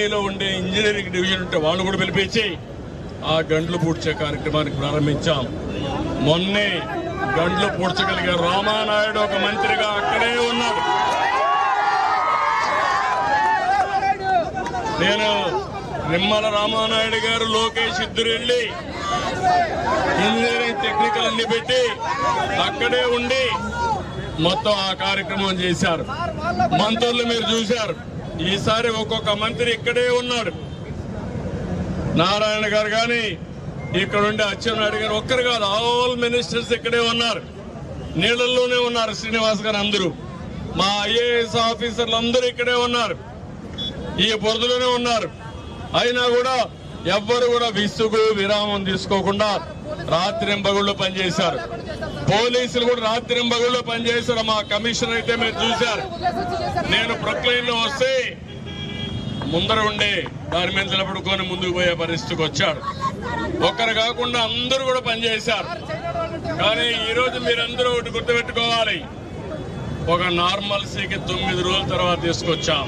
కాలనీలో ఉండే engineering division ఉంటే వాళ్ళు కూడా పిలిపించి ఆ గండ్లు పూడ్చే కార్యక్రమానికి ప్రారంభించాం. మొన్నే గండ్లు పూడ్చగలిగే రామానాయుడు ఒక మంత్రిగా అక్కడే ఉన్నాడు. నేను నిమ్మల రామానాయుడు గారు లోకేష్ ఇద్దరు వెళ్ళి ఇంజనీరింగ్ టెక్నికల్ అన్ని పెట్టి అక్కడే ఉండి మొత్తం ఆ కార్యక్రమం చేశారు. మంత్రులు మీరు చూశారు. ఈసారి ఒక్కొక్క మంత్రి ఇక్కడే ఉన్నాడు నారాయణ గారు కానీ ఇక్కడ ఉండే అచ్చెన్నాయుడు గారు ఒక్కరు కాదు ఆల్ మినిస్టర్స్ ఇక్కడే ఉన్నారు. నీళ్ళల్లోనే ఉన్నారు శ్రీనివాస్ గారు అందరూ. మా ఐఏఎస్ ఆఫీసర్లు అందరూ ఇక్కడే ఉన్నారు. ఈ బురదలోనే ఉన్నారు. అయినా కూడా ఎవ్వరు కూడా విసుగు విరామం తీసుకోకుండా రాత్రింబగుళ్ళు పనిచేశారు. పోలీసులు కూడా రాత్రి రాత్రింబగుళ్ళు పనిచేశారు. మా కమిషనర్ అయితే మీరు చూశారు. నేను ప్రొక్లైన్లో వస్తే ముందర ఉండే దాని మీద నిలబడుకొని ముందుకు పోయే పరిస్థితికి వచ్చాడు. ఒక్కరు కాకుండా అందరూ కూడా పనిచేశారు. కానీ ఈరోజు మీరందరూ ఒకటి గుర్తుపెట్టుకోవాలి. ఒక నార్మల్సీకి తొమ్మిది రోజుల తర్వాత తీసుకొచ్చాం.